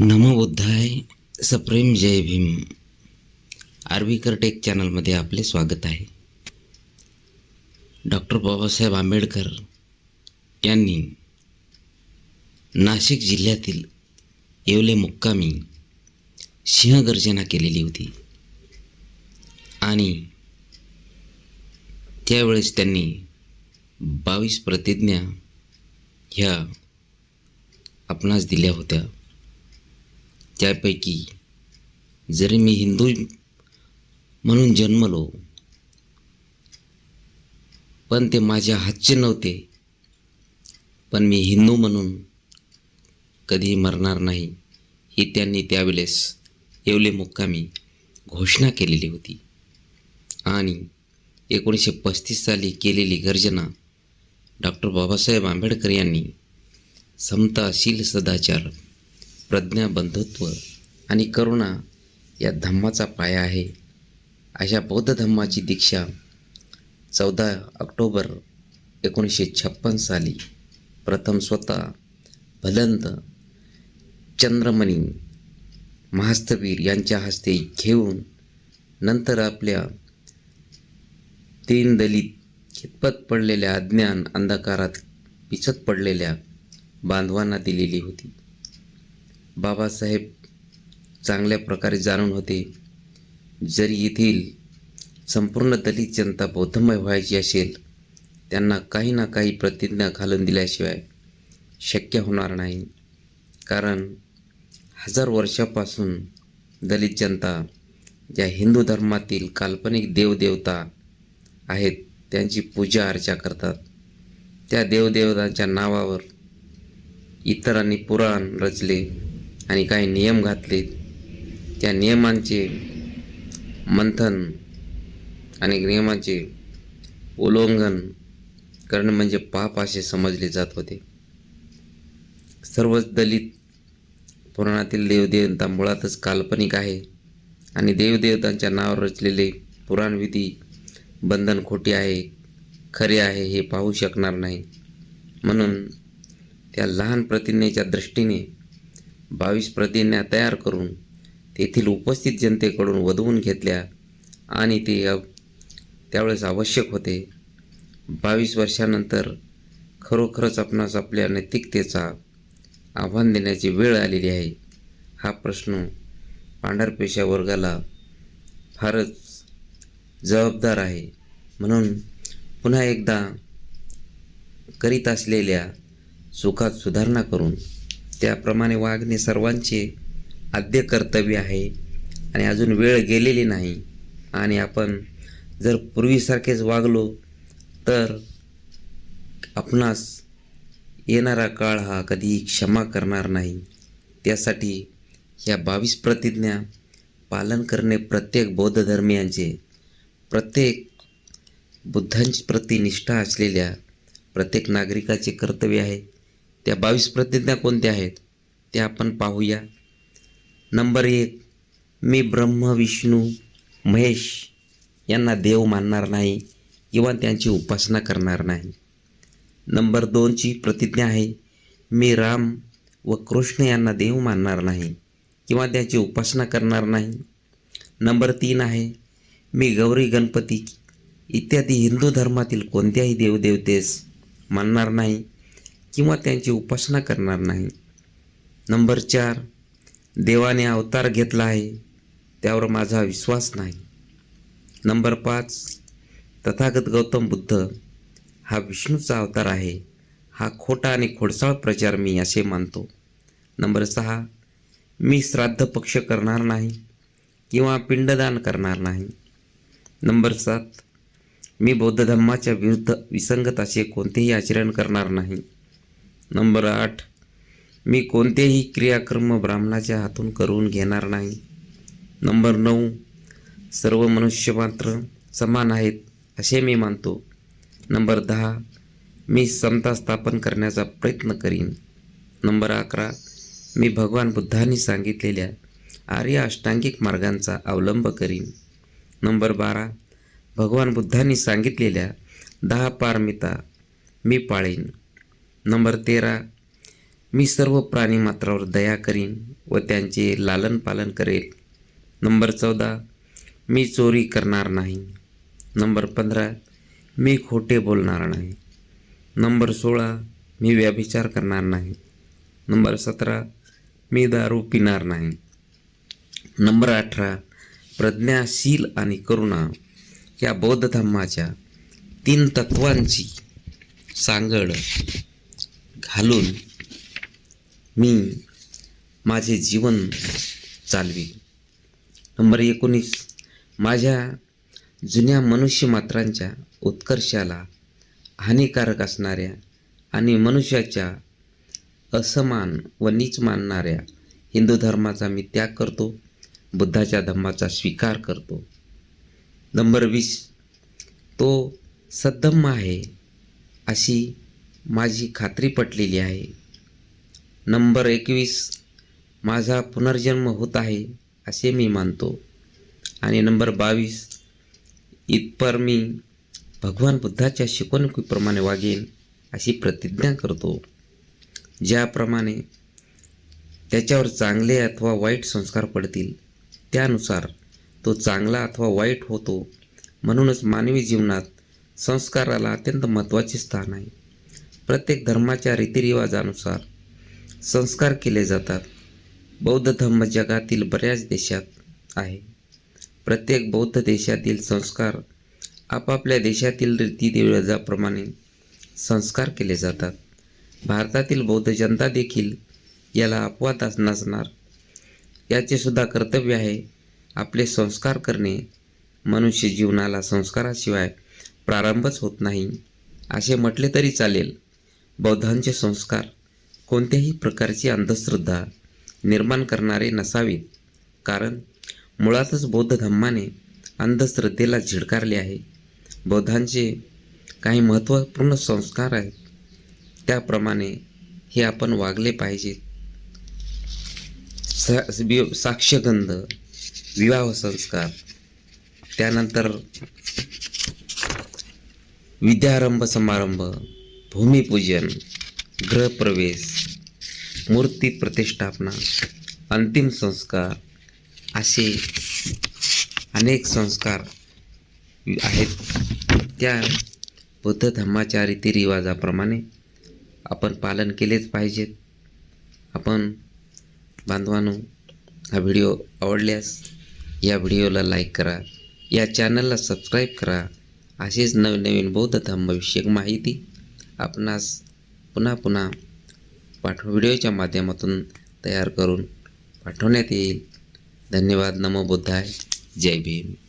नमो बुद्धाय सप्रेम जय भीम. आर्वीकर टेक चॅनलमध्ये आपले स्वागत आहे. डॉक्टर बाबासाहेब आंबेडकर यांनी नाशिक जिल्ह्यातील येवले मुक्कामी सिंहगर्जना केलेली होती. आणि त्यावेळेस त्यांनी बावीस प्रतिज्ञा ह्या आपणास दिल्या होत्या. त्यापैकी जरी मी हिंदू म्हणून जन्मलो पण ते माझ्या हातचे नव्हते. पण मी हिंदू म्हणून कधीही मरणार नाही ही त्यांनी त्यावेळेस येवले मुक्कामी घोषणा केलेली होती. आणि एकोणीसशे पस्तीस साली केलेली गर्जना डॉक्टर बाबासाहेब आंबेडकर यांनी समताशील सदाचार प्रज्ञा बंधुत्व आणि करुणा या धम्माचा पाया आहे. अशा बौद्ध धम्माची दीक्षा चौदा ऑक्टोबर एकोणीसशे छप्पन साली प्रथम स्वतः भलंत चंद्रमणी महास्तवीर यांच्या हस्ते घेऊन नंतर आपल्या तीन दलित खितपत पडलेल्या अज्ञान अंधकारात पिचत पडलेल्या बांधवांना दिलेली होती. बाबासाहेब चांगल्या प्रकारे जाणून होते. जरी येथील संपूर्ण दलित जनता बौद्धमय व्हायची असेल त्यांना काही ना काही प्रतिज्ञा घालून दिल्याशिवाय शक्य होणार नाही. कारण हजार वर्षापासून दलित जनता ज्या हिंदू धर्मातील काल्पनिक देवदेवता आहेत त्यांची पूजा अर्चा करतात. त्या देवदेवतांच्या नावावर इतरांनी पुराण रचले. आणि काही नियम घातले. त्या नियमांचे मंथन आणि नियमांचे उल्लंघन करणे म्हणजे पाप असे समजले जात होते. सर्वच दलित पुराणातील देवदेवता मुळातच काल्पनिक आहे आणि देवदेवतांच्या नावावर रचलेले पुराणविधी बंधन खोटी आहे खरे आहे हे पाहू शकणार नाही. म्हणून त्या लहान प्रतिज्ञेच्या दृष्टीने बावीस प्रतिज्ञा तयार करून तेथील उपस्थित जनतेकडून वधवून घेतल्या आणि ते त्यावेळेस आवश्यक होते. बावीस वर्षानंतर खरोखरच आपणास आपल्या नैतिकतेचा आव्हान देण्याची वेळ आलेली आहे. हा प्रश्न पांढरपेशा वर्गाला फारच जबाबदार आहे. म्हणून पुन्हा एकदा करीत असलेल्या सुखात सुधारणा करून त्याप्रमाणे वागणे सर्वांचे आद्य कर्तव्य आहे आणि अजून वेळ गेलेली नाही. आणि आपण जर पूर्वीसारखेच वागलो तर आपणास येणारा काळ हा कधीही क्षमा करणार नाही. त्यासाठी या बावीस प्रतिज्ञा पालन करणे प्रत्येक बौद्ध धर्मियांचे प्रत्येक बुद्धांची प्रति निष्ठा असलेल्या प्रत्येक नागरिकाचे कर्तव्य आहे. त्या बावीस प्रतिज्ञा कोणत्या आहेत? त्या आपण पाहूया. नंबर एक मी ब्रह्म विष्णू महेश यांना देव मानणार नाही किंवा त्यांची उपासना करणार नाही. नंबर दोनची प्रतिज्ञा आहे मी राम व कृष्ण यांना देव मानणार नाही किंवा त्याची उपासना करणार नाही. नंबर तीन आहे मी गौरी गणपती इत्यादी हिंदू धर्मातील कोणत्याही देवदेवतेस मानणार नाही. किंवा त्यांची उपासना करणार नाही. नंबर चार देवाने अवतार घेतला आहे त्यावर माझा विश्वास नाही. नंबर पाच तथागत गौतम बुद्ध हा विष्णूचा अवतार आहे हा खोटा आणि खोडसाळ प्रचार मी असे मानतो. नंबर सहा मी श्राद्ध पक्ष करणार नाही किंवा पिंडदान करणार नाही. नंबर सात मी बौद्ध धर्माच्या विरुद्ध विसंगत असे कोणतेही आचरण करणार नाही. नंबर आठ मी कोणतेही क्रियाकर्म ब्राह्मणाच्या हातून करून घेणार नाही. नंबर नऊ सर्व मनुष्य मात्र समान आहेत असे मी मानतो. नंबर दहा मी समता स्थापन करण्याचा प्रयत्न करीन. नंबर अकरा मी भगवान बुद्धांनी सांगितलेल्या आर्य अष्टांगिक मार्गांचा अवलंब करीन. नंबर बारा भगवान बुद्धांनी सांगितलेल्या दहा पारमिता मी पाळीन. नंबर तेरा मी सर्व प्राणी मात्रावर दया करीन व त्यांचे लालन पालन करेल. नंबर चौदा मी चोरी करणार नाही. नंबर पंधरा मी खोटे बोलणार नाही. नंबर सोळा मी व्याभिचार करणार नाही. नंबर सतरा मी दारू पिणार नाही. नंबर अठरा प्रज्ञाशील आणि करुणा या बौद्ध धर्माच्या तीन तत्वांची सांगड घालून मी माझे जीवन चालवी. नंबर एकोणीस. माझ्या जुन्या मनुष्यमात्रांच्या उत्कर्षाला हानिकारक असणाऱ्या आणि मनुष्याच्या असमान व नीच मानणाऱ्या हिंदू धर्माचा मी त्याग करतो बुद्धाच्या धम्माचा स्वीकार करतो. नंबर वीस. तो सद्धम्म आहे अशी माझी खात्री पटलेली आहे. नंबर एकवीस माझा पुनर्जन्म होत आहे असे मी मानतो. आणि नंबर बावीस इतपर मी भगवान बुद्धाच्या शिकवणुकीप्रमाणे वागेन अशी प्रतिज्ञा करतो. ज्याप्रमाणे त्याच्यावर चांगले अथवा वाईट संस्कार पडतील त्यानुसार तो चांगला अथवा वाईट होतो म्हणूनच मानवी जीवनात संस्काराला अत्यंत महत्त्वाचे स्थान आहे. प्रत्येक धर्माच्या रीतिरिवाजानुसार संस्कार केले जातात. बौद्ध धर्म जगातील बऱ्याच देशात आहे. प्रत्येक बौद्ध देशातील संस्कार आपापल्या देशातील रीतिरिवाजाप्रमाणे संस्कार केले जातात. भारतातील बौद्ध जनता देखील याला अपवाद नसणार. याचे सुद्धा कर्तव्य आहे आपले संस्कार करणे. मनुष्य जीवनाला संस्काराशिवाय प्रारंभच होत नाही. असे म्हटले तरी चालेल. बौद्धांचे संस्कार कोणत्याही प्रकारची अंधश्रद्धा निर्माण करणारे नसावेत. कारण मुळातच बौद्ध धम्माने अंधश्रद्धेला झिडकारले आहे. बौद्धांचे काही महत्त्वपूर्ण संस्कार आहेत. त्याप्रमाणे हे आपण वागले पाहिजेत सा साक्षगंध विवाह संस्कार त्यानंतर विद्यारंभ समारंभ भूमिपूजन गृहप्रवेश मूर्ती प्रतिष्ठापना अंतिम संस्कार असे अनेक संस्कार आहेत. त्या बुद्ध धर्माच्या रीतिरिवाजाप्रमाणे आपण पालन केलेच पाहिजेत. आपण बांधवांनो हा व्हिडिओ आवडल्यास या व्हिडिओला लाईक करा या चॅनलला सबस्क्राईब करा. असेच नवनवीन बौद्ध धर्मविषयक माहिती आपणास पुन्हा पुन्हा पाठव व्हिडिओच्या माध्यमातून तयार करून पाठवण्यात येईल. धन्यवाद. नमो बुद्धाय. जय भीम.